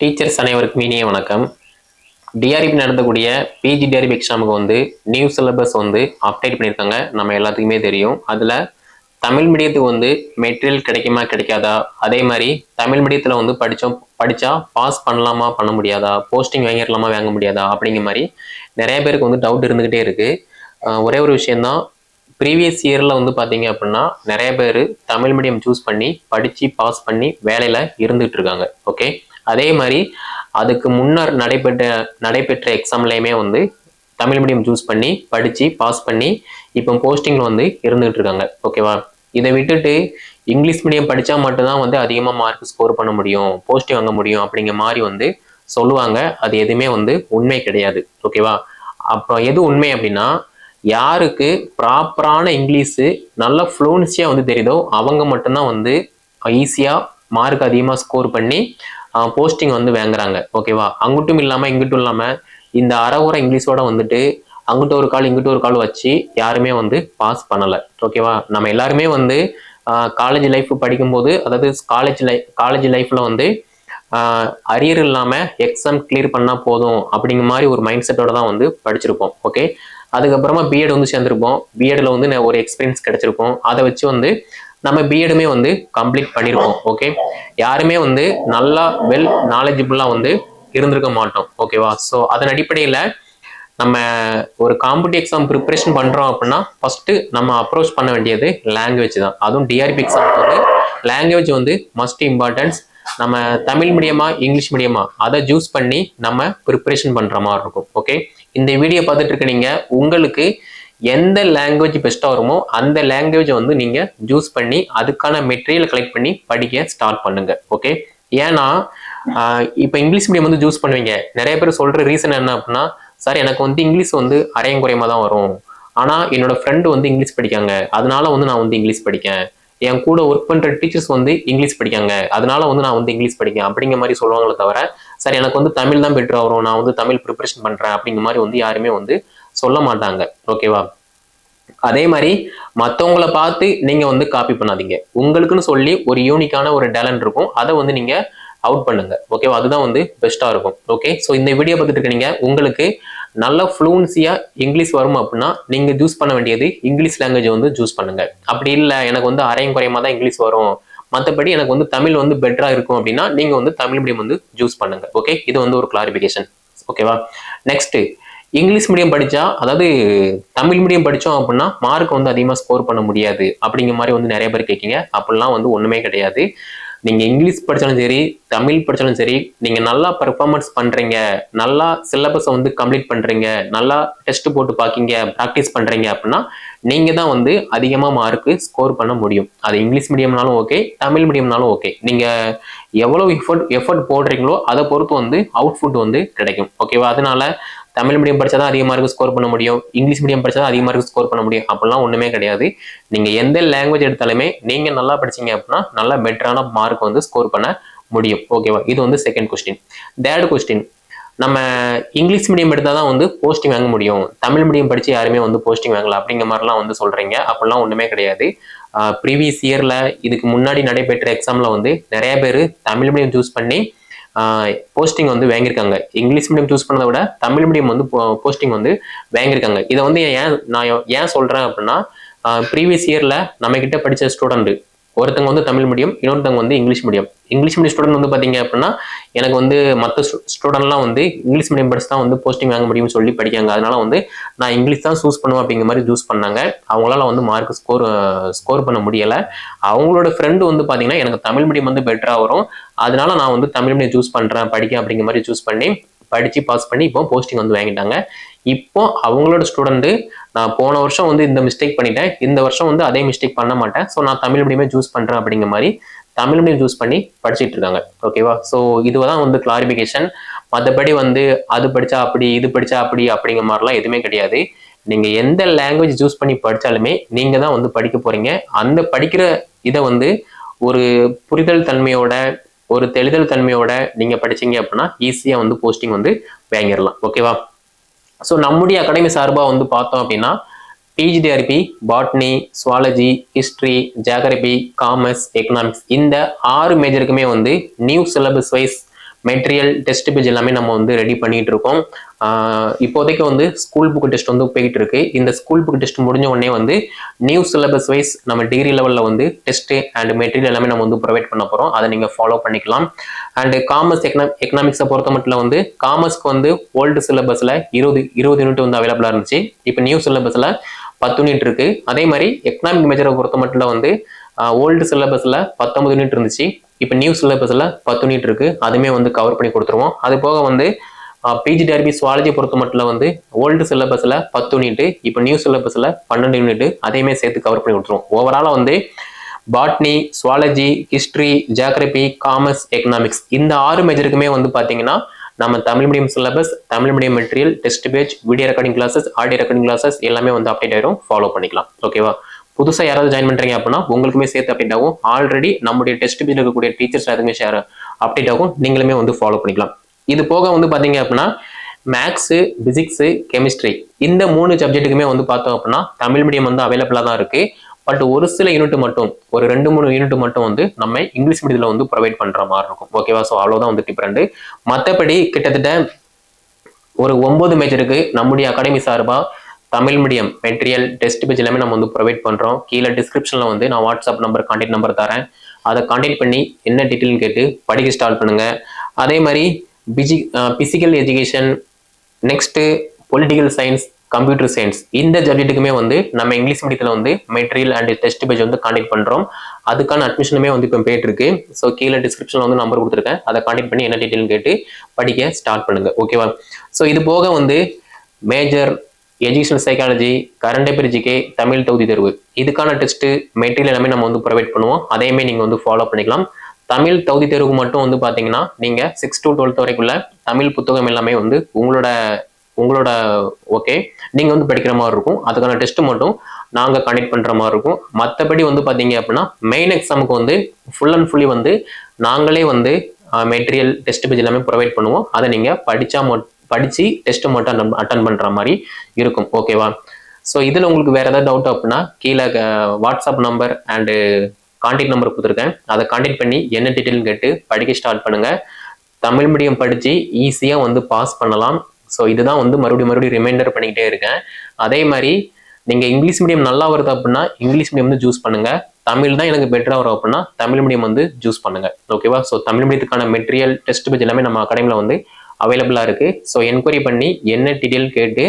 Teachers அனைவருக்கும் இனிய வணக்கம். டிஆர்பி நடத்தக்கூடிய பிஜி டிஆர்இபி எக்ஸாமுக்கு வந்து நியூ சிலபஸ் வந்து அப்டேட் பண்ணியிருக்காங்க. நம்ம எல்லாத்துக்குமே தெரியும். அதில் தமிழ் மீடியத்துக்கு வந்து மெட்டீரியல் கிடைக்குமா கிடைக்காதா? அதே மாதிரி தமிழ் மீடியத்தில் வந்து படித்தோம் படித்தா பாஸ் பண்ணலாமா பண்ண முடியாதா? போஸ்டிங் வாங்கிடலாமா வாங்க முடியாதா? அப்படிங்கிற மாதிரி நிறைய பேருக்கு வந்து டவுட் இருந்துக்கிட்டே இருக்குது ஒரே ஒரு விஷயந்தான் ப்ரீவியஸ் இயரில் வந்து பார்த்தீங்க அப்படின்னா நிறைய பேர் தமிழ் மீடியம் சூஸ் பண்ணி படித்து பாஸ் பண்ணி வேலையில் இருந்துகிட்டு இருக்காங்க. ஓகே அதே மாதிரி அதுக்கு முன்னர் நடைபெற்ற நடைபெற்ற எக்ஸாம்லேயுமே வந்து தமிழ் மீடியம் சூஸ் பண்ணி படித்து பாஸ் பண்ணி இப்போ போஸ்டிங்கில் வந்து இருந்துகிட்டு இருக்காங்க. ஓகேவா இதை விட்டுட்டு இங்கிலீஷ் மீடியம் படித்தா மட்டும்தான் வந்து அதிகமாக மார்க் ஸ்கோர் பண்ண முடியும் போஸ்டிங் வாங்க முடியும் அப்படிங்கிற மாதிரி வந்து சொல்லுவாங்க. அது எதுவுமே வந்து உண்மை கிடையாது. ஓகேவா அப்புறம் எது உண்மை அப்படின்னா யாருக்கு ப்ராப்பரான இங்கிலீஷு நல்ல ஃப்ளூன்சியாக வந்து தெரியுதோ அவங்க மட்டும்தான் வந்து ஈஸியாக மார்க் அதிகமாக ஸ்கோர் பண்ணி போஸ்டிங் வந்து வாங்குறாங்க. ஓகேவா அங்கிட்டும் இல்லாமல் இங்கிட்டும் இல்லாமல் இந்த அறகுறை இங்கிலீஷோட வந்துட்டு அங்கிட்ட ஒரு கால் இங்கிட்ட ஒரு கால் வச்சு யாருமே வந்து பாஸ் பண்ணலை. ஓகேவா நம்ம எல்லாருமே வந்து காலேஜ் லைஃப் படிக்கும்போது அதாவது காலேஜ் லைஃப் காலேஜ் லைஃப்பில் வந்து அரியர் இல்லாமல் எக்ஸாம் கிளியர் பண்ணால் போதும் அப்படிங்கிற மாதிரி ஒரு மைண்ட் செட்டோட தான் வந்து படிச்சிருப்போம். ஓகே அதுக்கப்புறமா பிஎட் வந்து சேர்ந்துருப்போம். பிஎட்ல வந்து ந- ஒரு எக்ஸ்பீரியன்ஸ் கிடைச்சிருக்கும். அதை வச்சு வந்து நம்ம பிஎடுமே வந்து கம்ப்ளீட் பண்ணியிருக்கோம் ஓகே யாருமே வந்து நல்லா வெல் நாலேஜபிளாக வந்து இருந்திருக்க மாட்டோம் ஓகேவா ஸோ அதன் அடிப்படையில் நம்ம ஒரு காம்படி எக்ஸாம் ப்ரிப்பரேஷன் பண்ணுறோம் அப்படின்னா ஃபஸ்ட்டு நம்ம அப்ரோச் பண்ண வேண்டியது லாங்குவேஜ் தான். அதுவும் டிஆர்பி எக்ஸாம் வந்து லாங்குவேஜ் வந்து மஸ்ட் இம்பார்ட்டன்ஸ் நம்ம தமிழ் மீடியமா இங்கிலீஷ் மீடியமா அதை ஜூஸ் பண்ணி நம்ம ப்ரிப்பரேஷன் பண்ணுற மாதிரி இருக்கும் ஓகே இந்த வீடியோ பார்த்துட்டு இருக்க நீங்கள் உங்களுக்கு எந்த லாங்குவேஜ் பெஸ்ட்டாக வருமோ அந்த லாங்குவேஜை வந்து நீங்கள் ஜூஸ் பண்ணி அதுக்கான மெட்டீரியல் கலெக்ட் பண்ணி படிக்க ஸ்டார்ட் பண்ணுங்கள் ஓகே ஏன்னா இப்போ இங்கிலீஷ் மீடியம் வந்து ஜூஸ் பண்ணுவீங்க. நிறைய பேர் சொல்கிற ரீசன் என்ன அப்படின்னா சார் எனக்கு வந்து இங்கிலீஷ் வந்து அரையும் குறையமாக தான் வரும். ஆனால் என்னோட ஃப்ரெண்டு வந்து இங்கிலீஷ் படிக்காங்க. அதனால வந்து நான் வந்து இங்கிலீஷ் படிக்கேன். என் கூட ஒர்க் பண்ணுற டீச்சர்ஸ் வந்து இங்கிலீஷ் படிக்காங்க. அதனால வந்து நான் வந்து இங்கிலீஷ் படிக்கேன். அப்படிங்கிற மாதிரி சொல்லுவாங்களே தவிர சார் எனக்கு வந்து தமிழ் தான் பெட்டராக வரும். நான் வந்து தமிழ் ப்ரிப்பரேஷன் பண்ணுறேன் அப்படிங்கிற மாதிரி வந்து யாருமே வந்து சொல்ல மாட்டாங்க. ஓகேவா அதே மாதிரி மற்றவங்கள பார்த்து நீங்கள் வந்து காப்பி பண்ணாதீங்க. உங்களுக்குன்னு சொல்லி ஒரு யூனிக்கான ஒரு டேலண்ட் இருக்கும். அதை வந்து நீங்கள் அவுட் பண்ணுங்க. ஓகேவா அதுதான் வந்து பெஸ்ட்டாக இருக்கும். ஓகே ஸோ இந்த வீடியோ பார்த்துட்டு இருக்கீங்க. உங்களுக்கு நல்ல ஃப்ளூன்சியாக இங்கிலீஷ் வரும் அப்படின்னா நீங்கள் சூஸ் பண்ண வேண்டியது இங்கிலீஷ் லாங்குவேஜ் வந்து சூஸ் பண்ணுங்க. அப்படி இல்லை எனக்கு வந்து அரையும் குறையமாக தான் இங்கிலீஷ் வரும். மற்றபடி எனக்கு வந்து தமிழ் வந்து பெட்டராக இருக்கும் அப்படின்னா நீங்கள் வந்து தமிழ் மீடியம் வந்து சூஸ் பண்ணுங்க. ஓகே இது வந்து ஒரு கிளாரிஃபிகேஷன் ஓகேவா நெக்ஸ்ட்டு இங்கிலீஷ் மீடியம் படித்தா அதாவது தமிழ் மீடியம் படித்தோம் அப்படின்னா மார்க் வந்து அதிகமாக ஸ்கோர் பண்ண முடியாது. அப்படிங்கிற மாதிரி வந்து நிறைய பேர் கேட்கீங்க. அப்படிலாம் வந்து ஒன்றுமே கிடையாது. நீங்கள் இங்கிலீஷ் படித்தாலும் சரி தமிழ் படித்தாலும் சரி நீங்கள் நல்லா பர்ஃபார்மன்ஸ் பண்ணுறீங்க நல்லா சிலபஸை வந்து கம்ப்ளீட் பண்ணுறீங்க நல்லா டெஸ்ட் போட்டு பார்க்கிங்க ப்ராக்டிஸ் பண்ணுறீங்க அப்படின்னா நீங்கள் தான் வந்து அதிகமாக மார்க்கு ஸ்கோர் பண்ண முடியும். அது இங்கிலீஷ் மீடியம்னாலும் ஓகே தமிழ் மீடியம்னாலும் ஓகே நீங்கள் எவ்வளோ எஃபர்ட் எஃபர்ட் போடுறீங்களோ அதை பொறுத்து வந்து அவுட்புட் வந்து கிடைக்கும். ஓகேவா அதனால தமிழ் மீடியம் படித்தா தான் அதிக மார்க் ஸ்கோர் பண்ண முடியும். இங்கிலீஷ் மீடியம் படித்தா தான் அதிக மார்க் ஸ்கோர் பண்ண முடியும். அப்படிலாம் ஒன்றுமே கிடையாது. நீங்கள் எந்த லாங்குவேஜ் எடுத்தாலுமே நீங்கள் நல்லா படிச்சீங்க அப்படின்னா நல்லா பெட்டரான மார்க் வந்து ஸ்கோர் பண்ண முடியும். ஓகேவா இது வந்து செகண்ட் கொஸ்டின் தேர்ட் கொஸ்டின் நம்ம இங்கிலீஷ் மீடியம் எடுத்தால் தான் வந்து போஸ்டிங் வாங்க முடியும். தமிழ் மீடியம் படித்து யாருமே வந்து போஸ்டிங் வாங்கலாம் அப்படிங்கிற மாதிரிலாம் வந்து சொல்கிறீங்க அப்படிலாம் ஒன்றுமே கிடையாது. ப்ரீவியஸ் இயரில் இதுக்கு முன்னாடி நடைபெற்ற எக்ஸாமில் வந்து நிறைய பேர் தமிழ் மீடியம் சூஸ் பண்ணி போஸ்டிங் வந்து வாங்கியிருக்காங்க. இங்கிலீஷ் மீடியம் சூஸ் பண்ணதை விட தமிழ் மீடியம் வந்து போஸ்டிங் வந்து வாங்கியிருக்காங்க. இதை வந்து ஏன் நான் ஏன் சொல்கிறேன் அப்படின்னா ப்ரீவியஸ் இயரில் நம்மக்கிட்ட படித்த ஸ்டூடெண்ட்டு ஒருத்தங்க வந்து தமிழ் மீடியம் இன்னொருத்தவங்க வந்து English medium English medium student வந்து பார்த்தீங்க அப்படின்னா எனக்கு வந்து மற்ற ஸ்டூடெண்ட்லாம் வந்து இங்கிலீஷ் மீடியம் படிச்சு தான் வந்து போஸ்டிங் வாங்க முடியும்னு சொல்லி படிக்காங்க அதனால வந்து நான் இங்கிலீஷ் தான் சூஸ் பண்ணுவேன் அப்படிங்கிற மாதிரி சூஸ் பண்ணாங்க. அவங்களால வந்து மார்க் ஸ்கோர் ஸ்கோர் பண்ண முடியலை. அவங்களோட ஃப்ரெண்டு வந்து பார்த்தீங்கன்னா எனக்கு தமிழ் மீடியம் வந்து பெட்டராக வரும். அதனால நான் வந்து தமிழ் மீடியம் சூஸ் பண்ணுறேன் படிக்க அப்படிங்கிற மாதிரி சூஸ் பண்ணி படித்து பாஸ் பண்ணி இப்போ போஸ்டிங் வந்து வாங்கிட்டாங்க. இப்போ அவங்களோட ஸ்டூடெண்ட்டு நான் போன வருஷம் வந்து இந்த மிஸ்டேக் பண்ணிட்டேன். இந்த வருஷம் வந்து அதே மிஸ்டேக் பண்ண மாட்டேன். ஸோ நான் தமிழ் மீடியமே சூஸ் பண்ணுறேன் அப்படிங்கிற மாதிரி தமிழ் மீடியம் சூஸ் பண்ணி படிச்சிட்டு இருக்காங்க. ஓகேவா ஸோ இதுதான் வந்து கிளாரிஃபிகேஷன் மற்றபடி வந்து அது படித்தா அப்படி இது படித்தா அப்படி அப்படிங்கிற மாதிரிலாம் எதுவுமே கிடையாது. நீங்கள் எந்த லாங்குவேஜ் சூஸ் பண்ணி படித்தாலுமே நீங்கள் தான் வந்து படிக்க போகிறீங்க அந்த படிக்கிற இதை வந்து ஒரு புரிதல் தன்மையோட ஒரு தெளிதல் தன்மையோட நீங்கள் படிச்சீங்க அப்படின்னா ஈஸியாக வந்து போஸ்டிங் வந்து வாங்கிடலாம். ஓகேவா ஸோ நம்முடைய அகாடமி சார்பாக வந்து பார்த்தோம் அப்படின்னா PGTRB botany zoology history geography commerce economics இந்த ஆறு மேஜருக்குமே வந்து new syllabus wise material test page எல்லாமே நம்ம வந்து ரெடி பண்ணிட்டு இருக்கோம். இப்போதைக்கு வந்து ஸ்கூல் புக் டெஸ்ட் வந்து போய்கிட்டு இருக்கு இந்த ஸ்கூல் புக் டெஸ்ட் முடிஞ்ச உடனே வந்து நியூ சிலபஸ் வைஸ் நம்ம டிகிரி லெவலில் வந்து டெஸ்ட்டு அண்ட் மெட்டீரியல் எல்லாமே நம்ம வந்து ப்ரொவைட் பண்ண போகிறோம் அதை நீங்கள் ஃபாலோ பண்ணிக்கலாம். அண்டு காமர்ஸ் எக்கனா எக்கனாமிக்ஸை பொறுத்த மட்டும் வந்து காமர்ஸ்க்கு வந்து ஓல்டு சிலபஸில் இருபது இருபது யூனிட் வந்து அவைலபிளாக இருந்துச்சு. இப்போ நியூ சிலபஸில் பத்து யூனிட் இருக்கு. அதே மாதிரி எக்கனாமிக் மேஜரை பொறுத்த மட்டும் வந்து ஓல்டு சிலபஸில் பத்தொம்பது யூனிட் இருந்துச்சு. இப்போ நியூ சிலபஸில் பத்து யூனிட் இருக்கு. அதுவுமே வந்து கவர் பண்ணி கொடுத்துருவோம். அது போக வந்து பிஜிடிஆர்பி சுவாலஜி பொறுத்த மட்டும் வந்து ஓல்டு சிலபஸில் பத்து யூனிட் இப்போ நியூ சிலபஸில் பன்னெண்டு யூனிட் அதையுமே சேர்த்து கவர் பண்ணி கொடுத்துருவோம் ஓவராலாக வந்து botany zoology history geography commerce economics இந்த ஆறு மேஜருக்குமே வந்து பார்த்தீங்கன்னா நம்ம Tamil medium syllabus Tamil medium material test page video recording classes audio recording classes எல்லாமே வந்து அப்டேட் ஆயிரும் ஃபாலோ பண்ணிக்கலாம். ஓகேவா புதுசாக யாராவது ஜாயின் பண்ணுறீங்க அப்படின்னா உங்களுக்குமே சேர்த்து அப்டேட் ஆகும். ஆல்ரெடி நம்முடைய டெஸ்ட் பேஜில் இருக்கக்கூடிய டீச்சர்ஸ் எதுவுமே ஷேர் அப்டேட் ஆகும். நீங்களுமே வந்து ஃபாலோ பண்ணிக்கலாம். இது போக வந்து பார்த்தீங்க அப்படின்னா மேக்ஸு பிசிக்ஸு கெமிஸ்ட்ரி இந்த மூணு சப்ஜெக்ட்டுக்குமே வந்து பார்த்தோம் அப்படின்னா தமிழ் மீடியம் வந்து அவைலபிளாக தான் இருக்குது பட் ஒரு சில யூனிட் மட்டும் ஒரு ரெண்டு மூணு யூனிட் மட்டும் வந்து நம்ம இங்கிலீஷ் மீடியத்தில் வந்து ப்ரொவைட் பண்ணுற மாதிரி இருக்கும். ஓகேவா ஸோ அவ்வளோதான் வந்து டிஃப்ரெண்ட்டு மற்றபடி கிட்டத்தட்ட ஒரு ஒம்பது மேஜருக்கு நம்முடைய அகாடமி சார்பாக Tamil medium material test page எல்லாமே நம்ம வந்து ப்ரொவைட் பண்ணுறோம் கீழே டிஸ்கிரிப்ஷனில் வந்து நான் வாட்ஸ்அப் நம்பர் கான்டாக்ட் நம்பர் தரேன். அதை கான்டாக்ட் பண்ணி என்ன டீட்டெயில்னு கேட்டு படிக்க ஸ்டார்ட் பண்ணுங்கள் அதே மாதிரி PG physical education next political science computer science இந்த சப்ஜெக்ட்டுக்குமே வந்து நம்ம இங்கிலீஷ் மீடியத்தில் வந்து மெட்டீரியல் அண்ட் டெஸ்ட் பேஜ் வந்து காண்டக்ட் பண்ணுறோம் அதுக்கான அட்மிஷனுமே வந்து இப்போ போயிட்டுருக்கு. ஸோ கீழே டிஸ்கிரிப்ஷனில் வந்து நம்பர் கொடுத்துருக்கேன். அதை காண்டக்ட் பண்ணி என்ன டீட்டெயில்னு கேட்டு படிக்க ஸ்டார்ட் பண்ணுங்கள் ஓகேவா ஸோ இது போக வந்து major educational psychology current affair GK Tamil தொகுதி தேர்வு. இதுக்கான டெஸ்ட்டு மெட்டீரியல் எல்லாமே நம்ம வந்து ப்ரொவைட் பண்ணுவோம். அதையுமே நீங்கள் வந்து ஃபாலோ பண்ணிக்கலாம். தமிழ் தகுதி தேர்வுக்கு மட்டும் வந்து பார்த்தீங்கன்னா நீங்கள் சிக்ஸ் டு டுவெல்த் வரைக்குள்ள தமிழ் புத்தகம் எல்லாமே வந்து உங்களோட உங்களோட ஓகே நீங்கள் வந்து படிக்கிற மாதிரி இருக்கும். அதுக்கான டெஸ்ட் மட்டும் நாங்கள் கனெக்ட் பண்ணுற மாதிரி இருக்கும். மற்றபடி வந்து பார்த்தீங்க அப்படின்னா மெயின் எக்ஸாமுக்கு வந்து ஃபுல் அண்ட் ஃபுல்லி வந்து நாங்களே வந்து மெட்டீரியல் டெஸ்ட் பேஜ் எல்லாமே ப்ரொவைட் பண்ணுவோம். அதை நீங்கள் படித்தா மட் படித்து டெஸ்ட்டு மட்டும் அட்டன் அட்டன் பண்ணுற மாதிரி இருக்கும். ஓகேவா ஸோ இதில் உங்களுக்கு வேறு ஏதாவது டவுட் அப்படின்னா கீழே WhatsApp number and contact number கொடுத்துருக்கேன். அதை கான்டாக்ட் பண்ணி என்ன டீட்டெயில்னு கேட்டு படிக்க ஸ்டார்ட் பண்ணுங்கள் தமிழ் மீடியம் படித்து ஈஸியாக வந்து பாஸ் பண்ணலாம். ஸோ இதுதான் வந்து மறுபடியும் மறுபடியும் ரிமைண்டர் பண்ணிக்கிட்டே இருக்கேன். அதே மாதிரி நீங்கள் இங்கிலீஷ் மீடியம் நல்லா வருது அப்படின்னா இங்கிலீஷ் மீடியம் வந்து சூஸ் பண்ணுங்கள் தமிழ் தான் எனக்கு பெட்டராக வரும் அப்படின்னா தமிழ் மீடியம் வந்து சூஸ் பண்ணுங்கள் ஓகேவா ஸோ தமிழ் மீடியத்துக்கான மெட்டீரியல் டெஸ்ட் பேஜ் எல்லாமே நம்ம அகாடமியில் வந்து அவைலபிளாக இருக்குது ஸோ என்கொயரி பண்ணி என்ன டீட்டெயில் கேட்டு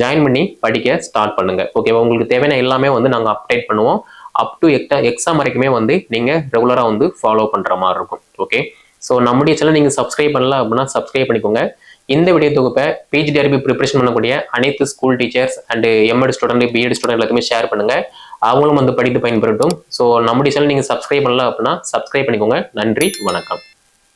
ஜாயின் பண்ணி படிக்க ஸ்டார்ட் பண்ணுங்கள் ஓகேவா உங்களுக்கு தேவையான எல்லாமே வந்து நாங்கள் அப்டேட் பண்ணுவோம். அப் டு எக்டா எக்ஸாம் வரைக்குமே வந்து நீங்கள் ரெகுலராக வந்து ஃபாலோ பண்ணுற மாதிரி இருக்கும். ஓகே ஸோ நம்முடைய சேனல் நீங்கள் சப்ஸ்கிரைப் பண்ணல அப்படின்னா சப்ஸ்கிரைப் பண்ணிக்கோங்க. இந்த வீடியோ தொகுப்பை பிஜிடிஆர்பி ப்ரிப்பரேஷன் பண்ணக்கூடிய அனைத்து school teachers and MEd student BEd student எல்லாத்தையுமே ஷேர் பண்ணுங்கள் அவங்களும் வந்து படித்து பயன்பெறட்டும். ஸோ நம்முடைய சேனல் நீங்கள் சப்ஸ்கிரைப் பண்ணல அப்படின்னா சப்ஸ்கிரைப் பண்ணிக்கோங்க. நன்றி வணக்கம்.